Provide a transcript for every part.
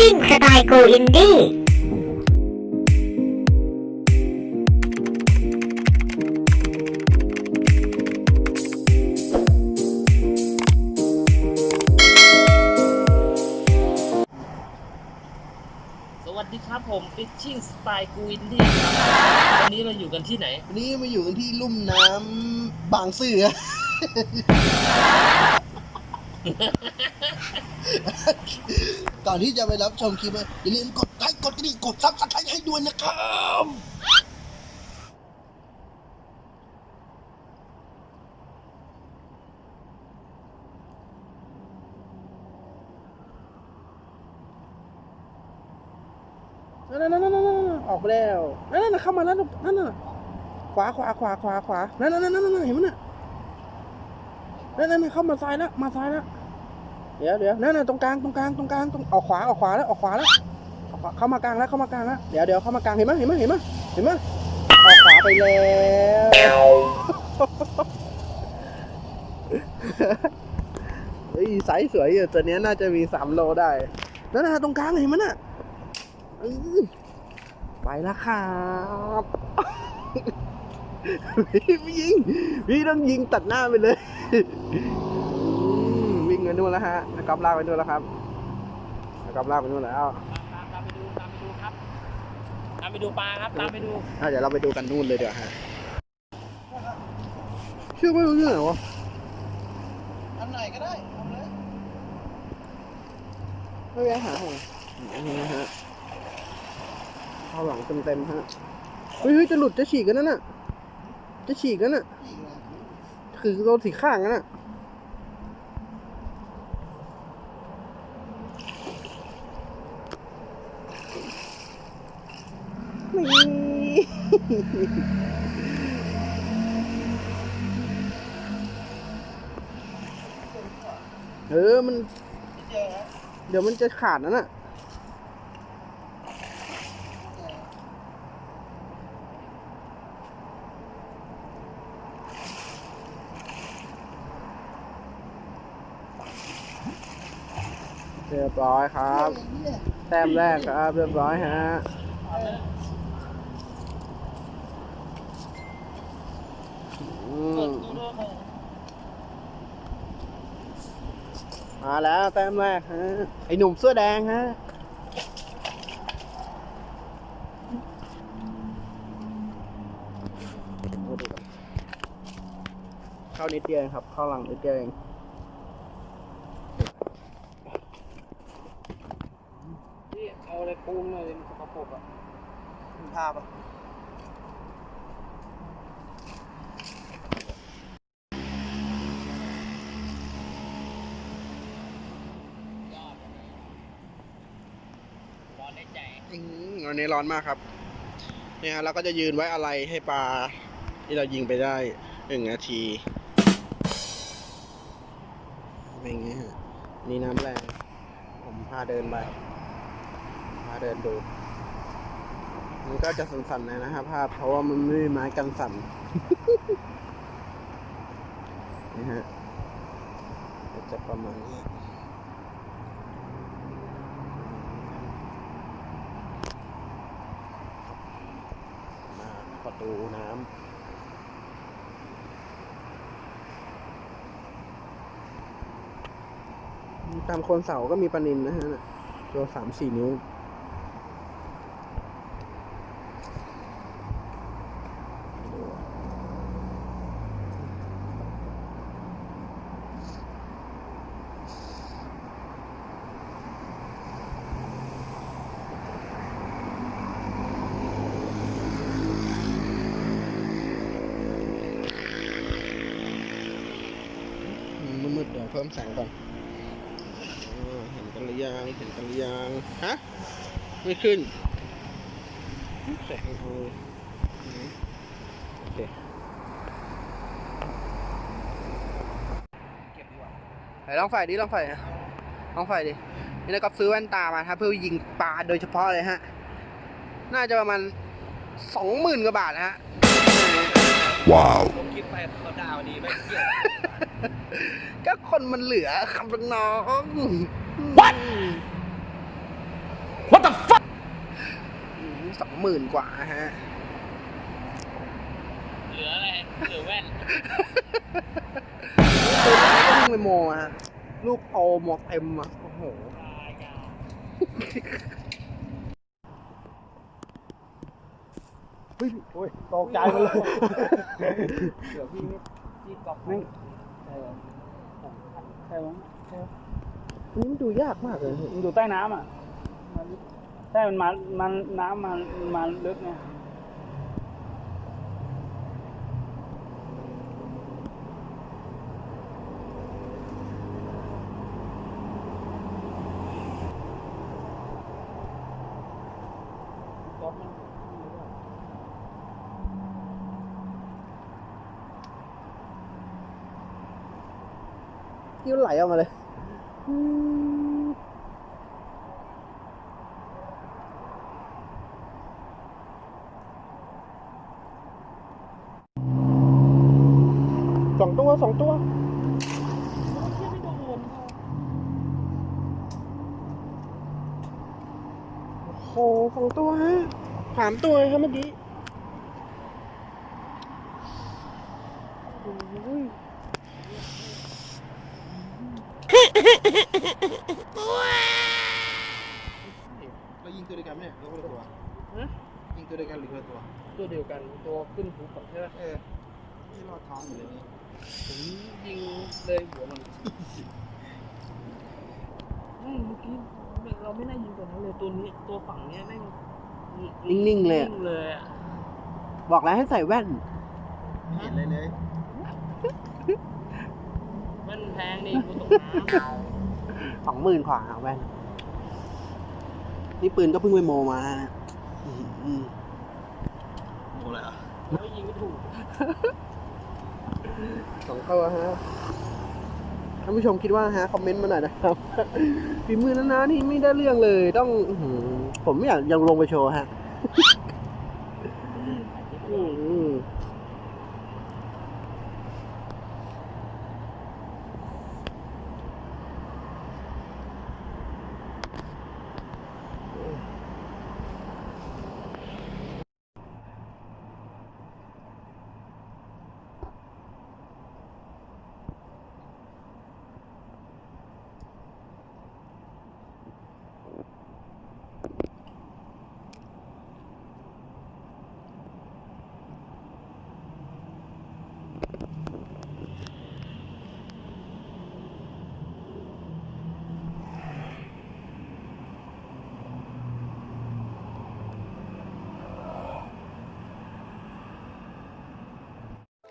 ชิ่งสไตล์โกอินดี้สวัสดีครับผมฟิชชิ่งสไตล์กูอินดี้ครับวันนี้เราอยู่กันที่ไหน วันนี้มาอยู่กันที่ลุ่มน้ำบางซื่อ ก่อนที่จะไปรับชมคลิปอย่าลืมกดไลค์กดกระดิ่งกดซับสไครต์ให้ด้วยนะครับนั่นนั่นนั่นนั่นออกไปแล้วนั่นนั่นเข้ามาแล้วนั่นน่ะขวาขวาขวาขวาขวานั่นนั่นนั่นนั่นเห็นมั้ยน่ะนั่นนั่นเข้ามาซ้ายแล้วมาซ้ายแล้ว เดี๋ยวเดี๋ยวนั่นน่ะตรงกลางตรงกลางตรงกลางตรงออกขวาออกขวาแล้วออกขวาแล้วเข้ามากลางแล้วเข้ามากลางแล้วเดี๋ยวเดี๋ยวเข้ามากลางเห็นมั้ยเห็นมั้ยเห็นมั้ยเห็นมั้ยออกขวาไปแล้วเฮ้ยไซส์สวยอยู่ตัวนี้น่าจะมีสามโลได้นั่นน่ะตรงกลางเห็นมั้ยน่ะไปแล้วครับพี่ยิงพี่ต้องยิงตัดหน้าไปเลย นู่นแล้วฮะนักกอล์ฟลากไปนู่นแล้วครับนักกอล์ฟลากไปนู่นแล้วตามตามไปดูตามไปดูครับ ตามไปดูปลาครับ ตามไปดูอะเดี๋ยวเราไปดูกันนู่นเลยเดี๋ยวาฮะชื่อไม่รู้เรื่องเหรอวะอันไหนก็ได้เอาเลยไม่ไปหาของอันนี้นะฮะเข้าหลังเต็มๆฮะเฮ้ยเฮ้ยจะหลุดจะฉีกกันนั่นน่ะจะฉีกกันน่ะคือโดนสีข้างกันน่ะ นี่ เออ มัน เดี๋ยวมันจะขาดนั่นน่ะเรียบร้อยครับ แต้มแรกครับ เรียบร้อยฮะ มมาแล้วแต้มแรกฮะไอหนุ่มเสื้อแดงฮะเข้านิดเดียวเองครับ เข้าหลังนิดเดียวเองนี่เอาอะไรปูนเลยมันสกปรกอะภาพอะ วันนี้ร้อนมากครับเนี่ยฮะเราก็จะยืนไว้อะไรให้ปลาที่เรายิงไปได้หนึ่งนาทีเป็นอย่างงี้ฮะนี่น้ำแรง ผมพาเดินไปพาเดินดู มันก็จะสั่นๆหน่อยนะครับภาพ เพราะว่ามันไม่มีไม้กันสั่นนี่ฮะก็จะประมาณนี้ มาประตูน้ำตามโคนเสาก็มีปลานินนะฮะตัวสามสี่นิ้ว มืดๆเดี๋ยวเพิ่มแสงก่อนอ่าเห็นกันหรือยัง เห็นกันหรือยังฮะไม่ขึ้นแสงเอาเลยอืมโอเคไหนลองไฟดิลองไฟนะลองไฟดินี่นะครับซื้อแว่นตามาครับเพื่อยิงปลาโดยเฉพาะเลยฮะ น่าจะประมาณสองหมื่นกว่าบาทนะฮะผมคิดไปเขาดาวดีไม่เกี่ยวก็คนมันเหลือครับน้อง ๆ What สองหมื่นกว่าฮะ เหลืออะไร เหลือแว่น ลูกไปโมฮะ ลูกโตหมวกเต็มอะ โอ้โหรายการเฮ้ยโอ้ยตกใจหมดเลย เดี๋ยวพี่ไม่พี่กอบนี่ใช่เหรอใช่ไหมใช่ อันนี้มันดูยากมากเลยมันอยู่ใต้น้ำอะมันใช่มันมามันน้ำมันมาลึกไงก๊อฟมันที่มันไหลออกมาเลย สองตัวสองตัวโอ้โหสองตัวฮะสามตัวครับเมื่อกี้โอ้ย เรายิงตัวเดียวกันไหมเราคนละตัวยิงตัวเดียวกันหรือคนละตัว ตัวเดียวกัน ตัวขึ้นภูเขาใช่ไหมเออที่รอดท้องอยู่เลยนี่ผมยิงเลยหัวมันไม่เมื่อกี้เราไม่น่ายิงตัวนั้นเลยตัวนี้ตัวฝั่งเนี้ยแม่งนิ่งๆเลยอะนิ่งเลยอะบอกแล้วให้ใส่แว่น ไม่เห็นเลยเลยมันแพงดิกูตกน้ำสองหมื่นกว่าแว่น นี่ปืนก็เพิ่งไปโมมาอื้อหือโอ้อะไรอะ ไม่ยิงไม่ถูกสองตัวฮะท่านผู้ชมคิดว่าฮะคอมเมนต์มาหน่อยนะครับฝีมือนานานี่ไม่ได้เรื่องเลย ต้องผมไม่อยากยังลงไปโชว์ฮะ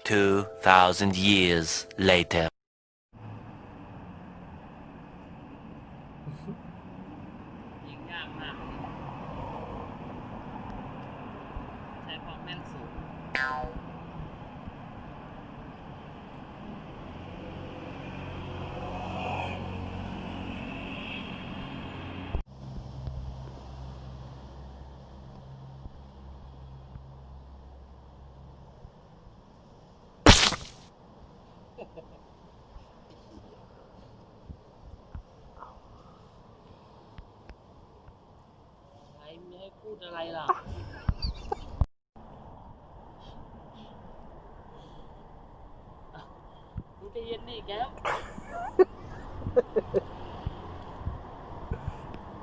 2,000 years later. ยิ พูดอะไรล่ะกูจะเย็นนี่แกว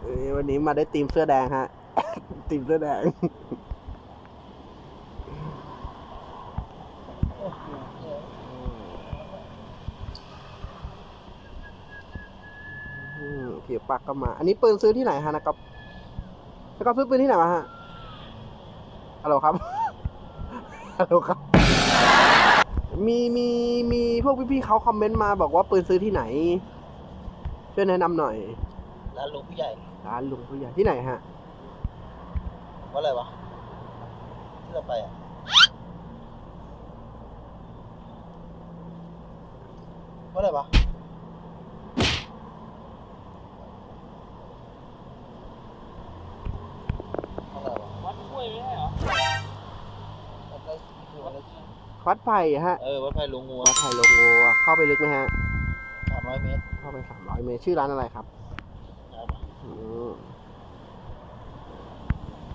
เอ้ยวันนี้มาได้ทีมเสื้อแดงฮะ ทีมเสื้อแดง อืมเขียปักก็มา อันนี้ปืนซื้อที่ไหนฮะนะครับ นะครับซื้อปืนที่ไหนมาฮะฮัลโหลครับฮัลโหลครับ มีมีมีพวกพี่ๆเขาคอมเมนต์มาบอกว่าปืนซื้อที่ไหน ช่วยแนะนำหน่อย ร้านลุงผู้ใหญ่ร้านลุงผู้ใหญ่ที่ไหนฮะ ว่าอะไรวะที่เราไปอะว่าอะไรวะว่าอะไรวะ วัดกล้วยไม่ใช่เหรอ วัดไร่วัดไร่ วัดไผ่ฮะ เออวัดไผ่ลุงงัววัดไผ่โลโกเข้าไปลึกไหมฮะสามร้อยเมตร เข้าไปสามร้อยเมตร ชื่อร้านอะไรครับครับอืม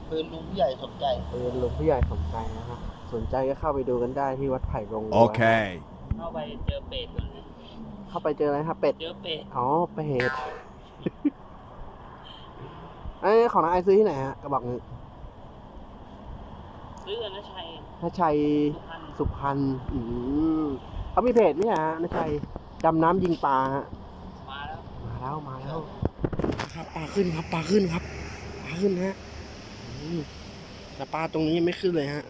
ปืนลุงผู้ใหญ่สนใจเออหลวงผู้ใหญ่สนใจนะครับสนใจก็เข้าไปดูกันได้ที่วัดไผ่รงวัว Okay. เข้าไปเจอเป็ดก่อนเลยเข้าไปเจออะไรครับเป็ด เจอเป็ด อ๋อ เป็ดไอ้ยของน้าไอซื้อที่ไหนฮะกระบอกหนึงซื้อกันนะชัยถ้าชัยสุพรรณ สุพรรณอืมเขามีเพจไหมฮะนะชัยดำน้ำยิงปลาฮะ มาแล้วมาแล้วมาแล้วครับปลาขึ้นครับปลาขึ้นครับปลาขึ้นฮะอืมแต่ปลาตรงนี้ยังไม่ขึ้นเลยฮะ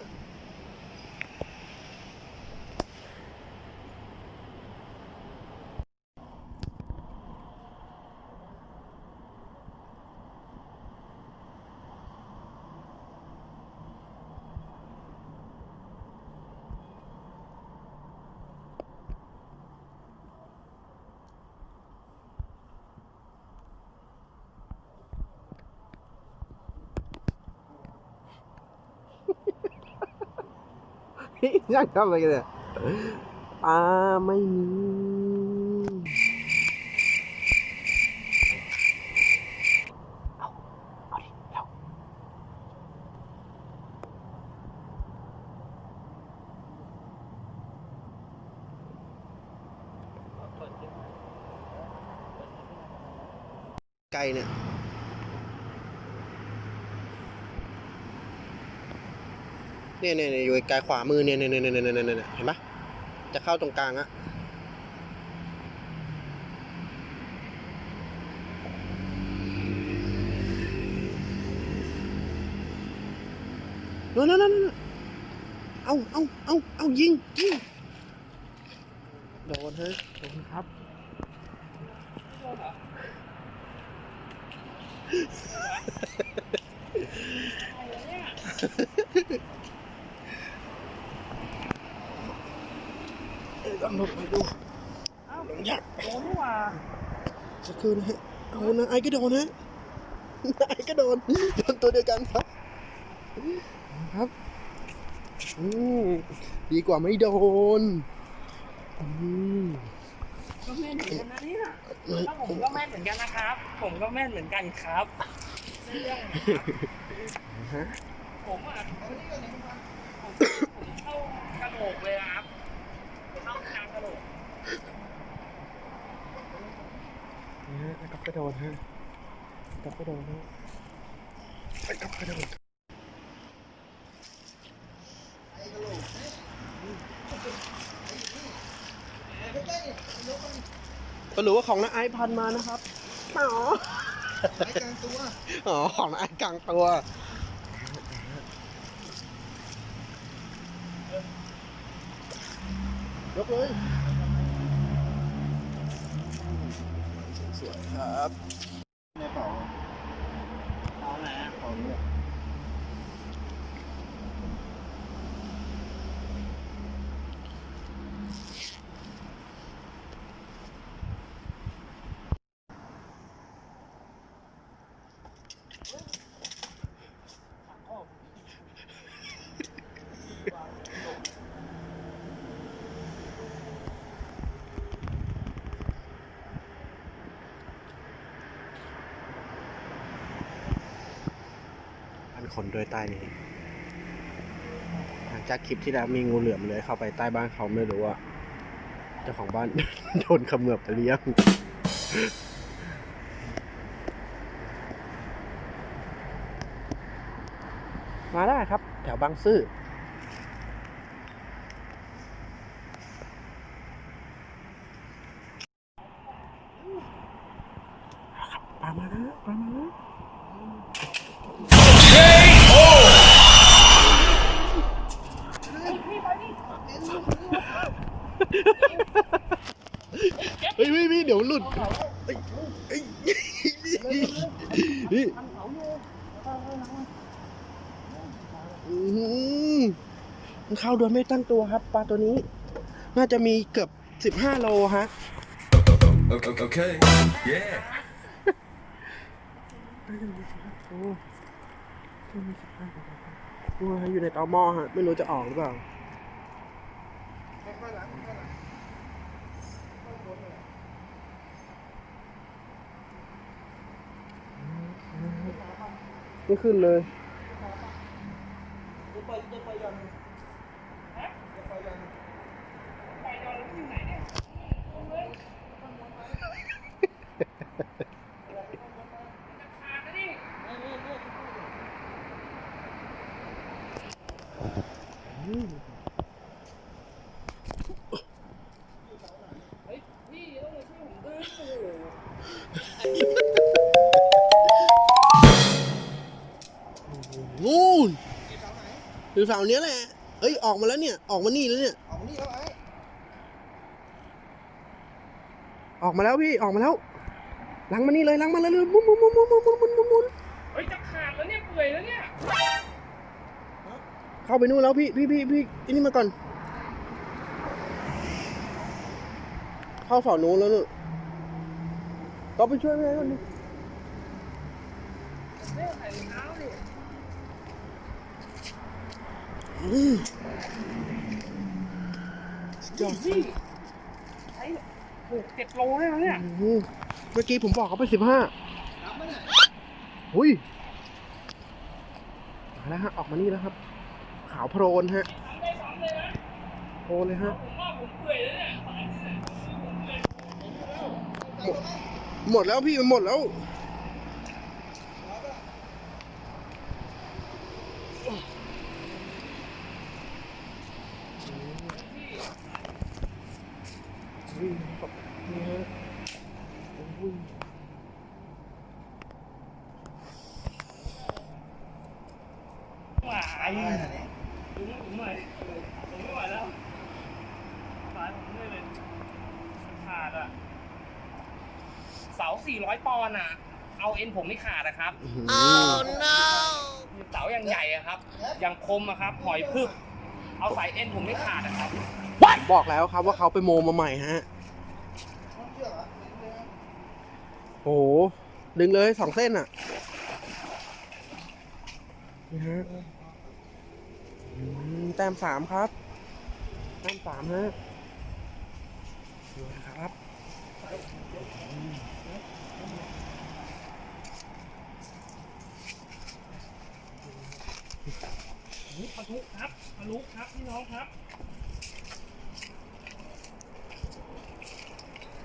ย่างทำอะไรกันเนี่ยปลาไม่มีเอาเอาดิเอา ไก่เนี่ย เนี่ยเนี่ยอยู่ไกลขวามือเนี่ยเนี่ยเนี่ยเนี่ยเนี่ยเนี่ยเห็นปะจะเข้าตรงกลางอะนั่นนั่นนั่นนั่นเอาเอาเอาเอายิงยิงโดนฮะโดนครับ เอ้ยลองลงไปดูลองยักโดนนี่หว่าสักครู่นะฮะเอานะไอ้ก็โดนฮะไอ้ก็โดนโดนตัวเดียวกันครับ ครับอืมดีกว่าไม่โดนอืมก็แม่นเหมือนกันนะเนี่ยแล้วผมก็แม่นเหมือนกันนะครับ ผมก็แม่นเหมือนกันครับไม่เรื่องนะครับผมอะผมผมเข้ากระโหลกเลยนะครับเข้ากลางกระโหลก นะฮะไอ้ก๊อฟก็โดนฮะไอ้ก๊อฟก็โดนฮะไอ้ก๊อฟก็โดนก็รู้ว่าของน้าไอซ์พันมานะครับอ๋อไอกลางตัวอ๋อของน้าไอซ์กลางตัวยกเลย สวยครับ ในเป่า เอาไหนอะ เป่าเนี่ย พัน คนด้วยใต้นี้ หลังจากคลิปที่แล้วมีงูเหลือมเลยเข้าไปใต้บ้านเขาไม่รู้ว่าเจ้าของบ้าน โดนเขมือบไปเลี้ยงมาได้ครับ แถวบางซื่อปลามาแล้วปลามาแล้ว เฮ้ยพี่พี่เดี๋ยวหลุดเฮ้ยเฮ้ยนี่อื้อหือมัน เข้าโดยไม่ตั้งตัวครับปลาตัวนี้ น่าจะมีเกือบสิบห้าโลฮะ Okay. okay. Yeah. โอ้โหอยู่ในเตาหม้อฮะ ไม่รู้จะออกหรือเปล่าไม่ขึ้นเลย คือเสาเนี้ยแหละ เอ้ย ออกมาแล้วเนี่ย ออกมานี่แล้วเนี่ย ออกมานี่แล้วไอ้ออกมาแล้วพี่ ออกมาแล้วล้างมานี่เลยล้างมาเลยเลยหมุนหมุนหมุนหมุนหมุนหมุนหมุนหมุนหมุนเฮ้ยจะขาดแล้วเนี่ยเปื่อยแล้วเนี่ย เข้าไปนู่นแล้วพี่ พี่พี่พี่อันนี้มาก่อน เข้าฝั่งนู้นแล้วนู่นก็ไปช่วยแม่ก่อนดิ ไม่ใส่รองเท้าดิ อืมสุด ยอดพี่ใช้หกเจ็ดโลได้แล้วเนี่ยเมื่อกี้ผมบอกเขาไปสิบห้าหุยมาแล้วฮะ ออกมานี่แล้วครับ ขาวโพลนฮะโพลเลยฮะ หมดแล้วพี่มันหมดแล้ว หวายดึงผมหน่อยผมไม่ไหวแล้วสายผมเหนื่อยเลยขาดอะ เสา400ปอนด์อะ เอาเอ็นผมไม่ขาดนะครับเสาอย่างใหญ่อะครับ อย่างคมอะครับ หอยพึก เอาสายเอ็นผมไม่ขาดอะครับ บอกแล้วครับว่าเขาไปโมมาใหม่ฮะ โอ้โห ดึงเลยสองเส้นอะ นี่ฮะอืม แต้มสามครับแต้มสามฮะดูนะครับมาลุกครับมาลุกครับพี่น้องครับ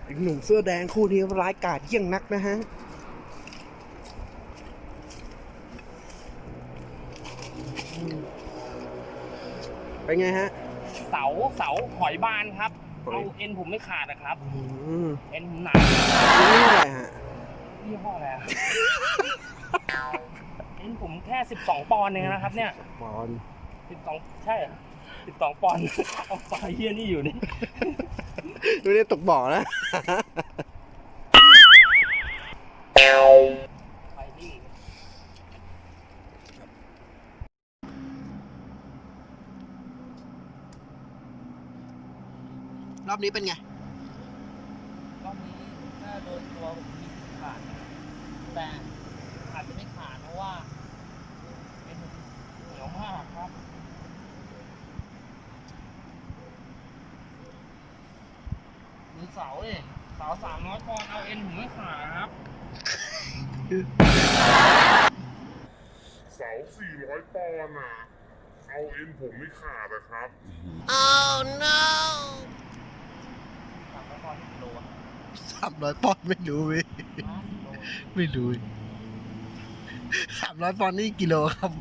อีกหนุ่มเสื้อแดงคู่นี้ร้ายกาจเยี่ยงนักนะฮะ เป็นไงฮะ เสาเสาหอยบานครับเอาเอ็นผมไม่ขาดนะครับ อืมเอ็นผมหนานี่เท่าไหร่ฮะยี่ห้ออะไรอะ เอ็นผมแค่ 12 ปอนด์เองนะครับเนี่ยบอล12 ใช่อะ12ปอนด์เอาไฟเฮียนี่อยู่นี่ ไม่ได้ตกบ่อนะ ไฟนี่ ร อบนี้เป็นไง รอบนี้ถ้าโดนตัวผมมีสิทธิ์ขาดนะแต่อาจจะไม่ขาดเพราะว่าเอ็นผมเหนียวมากครับดูเสาเลยเสาสามร้อยปอนด์เอาเอ็นผมไม่ขาดครับ เสา400ปอนด์อะ เอาเอ็นผมไม่ขาดนะครับสาม ร้อยปอนด์ที่กิโลอะสามร้อยปอนด์ไม่รู้เว้ยห้าสิบโลไม่รู้สามร้อยปอนด์นี่กิโลครับ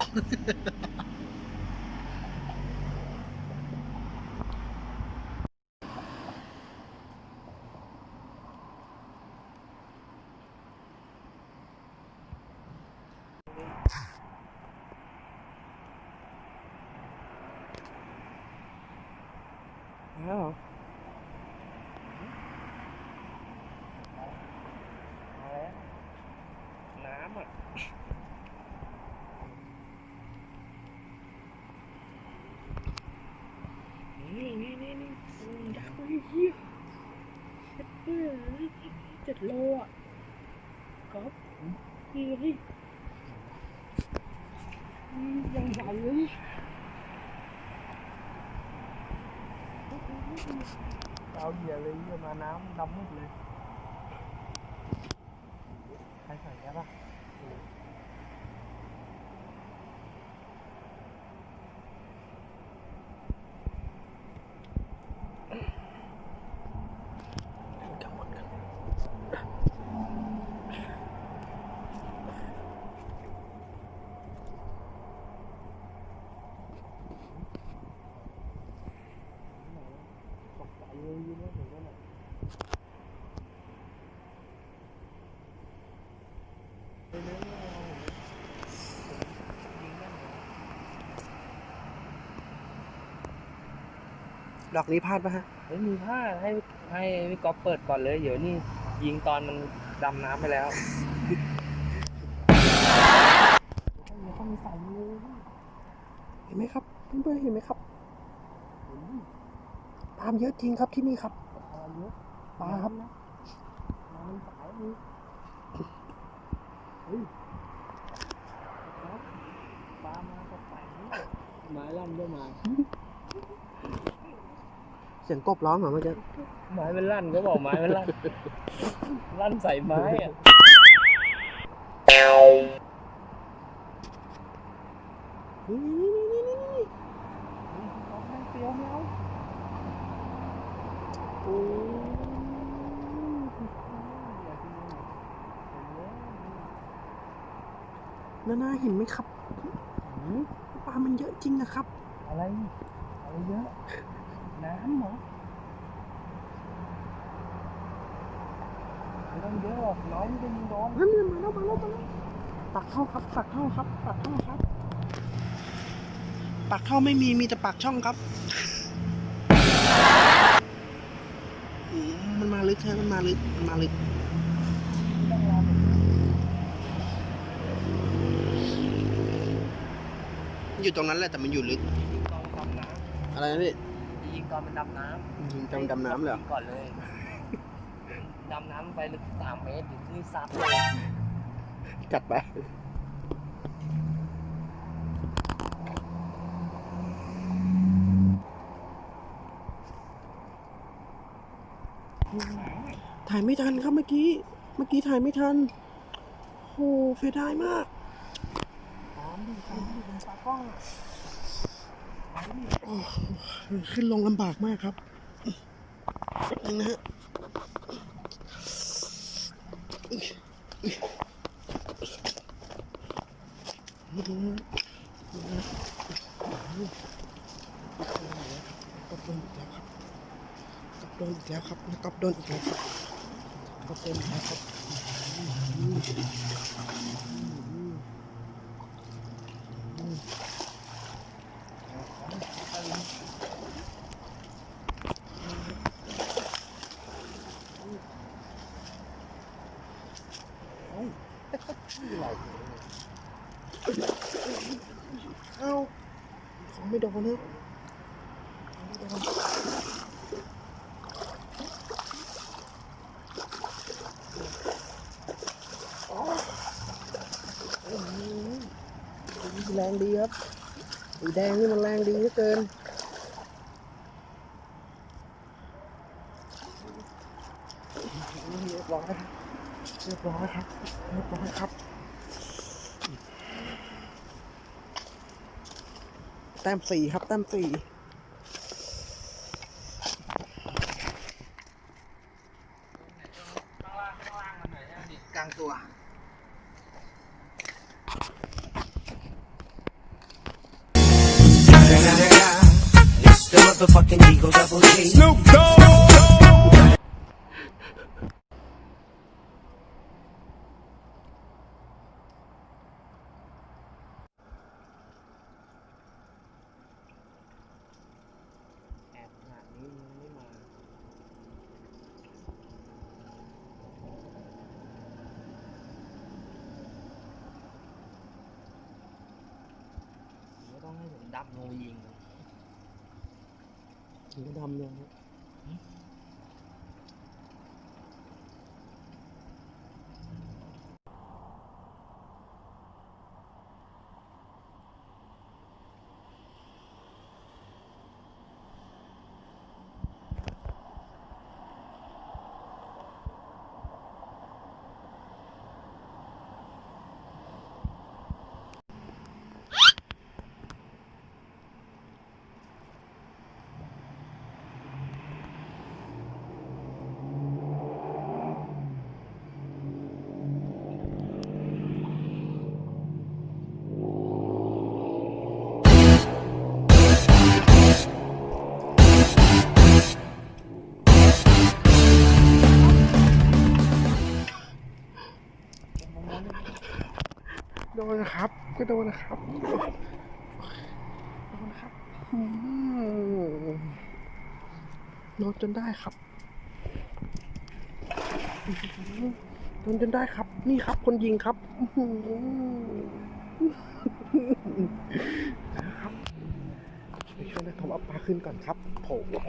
tao giờ đi mà nám đông hết lên hai thằng đó ดอกนี้พลาดปะฮะเฮ้ยมีผ้าให้ให้พี่ก๊อฟเปิดก่อนเลย เดี๋ยวนี่ยิงตอนมันดำน้ำไปแล้วเห็นไหมครับเพื่อนๆเห็นไหมครับปลาเยอะจริงครับที่นี่ครับปลาครับเสีย งกบร้องเหรอเมื่อกี้ไม้มันลั่นก็บอกไม้มันลั่น ลั่นใส่ไม้อะนี่นี่นี่นี่นี่โอ้นานาเห็นไหมครับหือปลามันเยอะจริงอะครับ อะไร อะไรเยอะ น้ำเหรอไม่ต้องเยอะหรอกน้อยนี่ก็ยิงโดนนั่นมาแล้วมาแล้วมาแล้วปักเข้าครับปักเข้าครับปักเข้าครับ ปักเข้าไม่มีมีแต่ปากช่องครับอืมมันมาลึกใช่มันมาลึกมันมาลึกอยู่ตรงนั้นแหละแต่มันอยู่ลึกยิงตอนมันดำน้อะไรนะพี่ำยิง ตอนมันดำน้ำยิงจำดำน้ำเลยเหรอยิงก่อนเลยดำน้ำไปลึกสามเมตรอยู่ที่นี่ซัดเลยจัดไป ถ่ายไม่ทันครับเมื่อกี้ เมื่อกี้ถ่ายไม่ทันโหเสียดายมากโอ้ ขึ้นลงลำบากมากครับนึงนะฮะกบโดนอีกแล้วครับกบโดนอีกแล้วครับกบโดนอีกแล้วครับกบโดนอีกแล้วครับ เอ้าของไม่โดนนะแรงดีครับสีแดงนี่มันแรงดีเหลือเกิน เรียบร้อยครับ เรียบร้อยครับเรียบร้อยครับ แต้มสี่ครับ แต้มสี่กลางตัวแดนนะครับ ก็โดนนะครับโดนนะครับโดนจนได้ครับโดนจนได้ครับ นี่ครับ คนยิงครับครับช่วยนะครับเอาปลาขึ้นก่อนครับผม